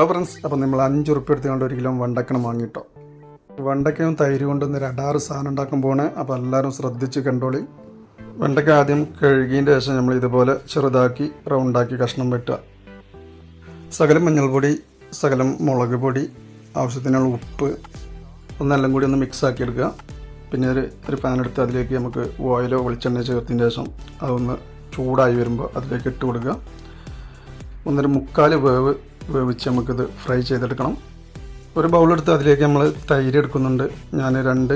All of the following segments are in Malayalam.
ഹലോ ഫ്രണ്ട്സ് അപ്പം നമ്മൾ അഞ്ച് ഉറുപ്പ് എടുത്തുകൊണ്ട് ഒരു കിലോ വണ്ടക്കണം വാങ്ങിയിട്ടോ. വെണ്ടക്കയും തൈര് കൊണ്ടൊന്ന് ഒരു സാധനം ഉണ്ടാക്കുമ്പോൾ അപ്പോൾ എല്ലാവരും ശ്രദ്ധിച്ച് കണ്ടോളി. വെണ്ടയ്ക്ക ആദ്യം കഴുകിയതിന്റെ ശേഷം നമ്മൾ ഇതുപോലെ ചെറുതാക്കി റൗണ്ടാക്കി കഷ്ണം വെട്ടുക. സകലം മഞ്ഞൾപ്പൊടി സകലം മുളക് പൊടി ആവശ്യത്തിനുള്ള ഉപ്പ് ഒന്നെല്ലാം കൂടി ഒന്ന് മിക്സ് ആക്കി എടുക്കുക. പിന്നെ ഒരു ഒരു പാൻ എടുത്ത് അതിലേക്ക് നമുക്ക് ഓയിലോ വെളിച്ചെണ്ണയോ ചേർത്തതിന് ശേഷം അതൊന്ന് ചൂടായി വരുമ്പോൾ അതിലേക്ക് ഇട്ട് കൊടുക്കുക. ഒന്നൊരു മുക്കാൽ വേവ് വേവിച്ച് നമുക്കിത് ഫ്രൈ ചെയ്തെടുക്കണം. ഒരു ബൗളെടുത്ത് അതിലേക്ക് നമ്മൾ തൈര് എടുക്കുന്നുണ്ട്. ഞാൻ രണ്ട്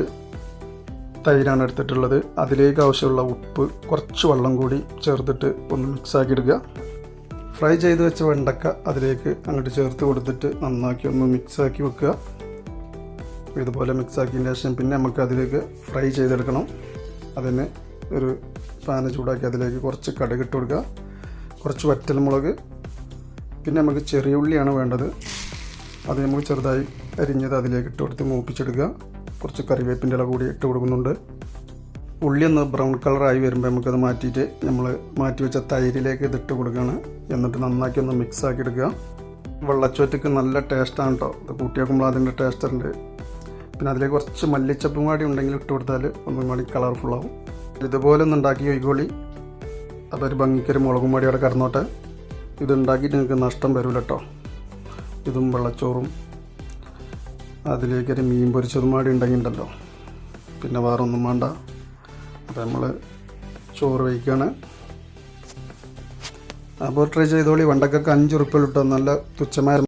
തൈരാണ് എടുത്തിട്ടുള്ളത്. അതിലേക്ക് ആവശ്യമുള്ള ഉപ്പ് കുറച്ച് വെള്ളം കൂടി ചേർത്തിട്ട് ഒന്ന് മിക്സ് ആക്കി എടുക്കുക ഫ്രൈ ചെയ്ത് വെച്ച വെണ്ടക്ക അതിലേക്ക് അങ്ങോട്ട് ചേർത്ത് കൊടുത്തിട്ട് നന്നാക്കി ഒന്ന് മിക്സ് ആക്കി വെക്കുക. ഇതുപോലെ മിക്സ് ആക്കിയ ശേഷം പിന്നെ നമുക്ക് അതിലേക്ക് ഫ്രൈ ചെയ്തെടുക്കണം. അതിന് ഒരു പാന് ചൂടാക്കി അതിലേക്ക് കുറച്ച് കടുകിട്ട് കൊടുക്കുക. കുറച്ച് വറ്റൽമുളക് പിന്നെ നമുക്ക് ചെറിയ ഉള്ളിയാണ് വേണ്ടത്. അത് നമുക്ക് ചെറുതായി അരിഞ്ഞത് അതിലേക്ക് ഇട്ട് കൊടുത്ത് മൂപ്പിച്ചെടുക്കുക. കുറച്ച് കറിവേപ്പിന്റെ ഇല കൂടി ഇട്ട് കൊടുക്കുന്നുണ്ട്. ഉള്ളി ഒന്ന് ബ്രൗൺ കളറായി വരുമ്പോൾ നമുക്കത് മാറ്റിയിട്ട് നമ്മൾ മാറ്റി വെച്ച തൈരിലേക്ക് ഇതിട്ട് കൊടുക്കുകയാണ്. എന്നിട്ട് നന്നാക്കി ഒന്ന് മിക്സ് ആക്കി എടുക്കുക. വെള്ളച്ചോറ്റക്ക് നല്ല ടേസ്റ്റാണ് കേട്ടോ ഇത് കൂട്ടി വെക്കുമ്പോൾ അതിന്റെ ടേസ്റ്റ് ഉണ്ട്. പിന്നെ അതിലേക്ക് കുറച്ച് മല്ലിച്ചപ്പും കൂടി ഉണ്ടെങ്കിൽ ഇട്ട് കൊടുത്താൽ ഒന്നും കൂടി കളർഫുള്ളാവും ഇതുപോലെ ഒന്ന് ഉണ്ടാക്കി ഒഴിക്കോളി ഒരു ഭംഗിക്കൊരു മുളകും പൊടി അവിടെ കടന്നോട്ടെ. ഇത് ഉണ്ടാക്കിയിട്ട് നിങ്ങൾക്ക് നഷ്ടം വരില്ല കേട്ടോ ഇതും വെള്ളച്ചോറും. അതിലേക്കൊരു മീൻ പൊരിച്ചതും കൂടി ഉണ്ടെങ്കിലുണ്ടല്ലോ പിന്നെ വേറെ ഒന്നും വേണ്ട. അപ്പോൾ നമ്മൾ ചോറ് വയ്ക്കുകയാണ് അപ്പോൾ ട്രൈ ചെയ്തോളി. വണ്ടക്കൊക്കെ അഞ്ച് ഉറുപ്പിലിട്ടോ നല്ല തുച്ഛമായ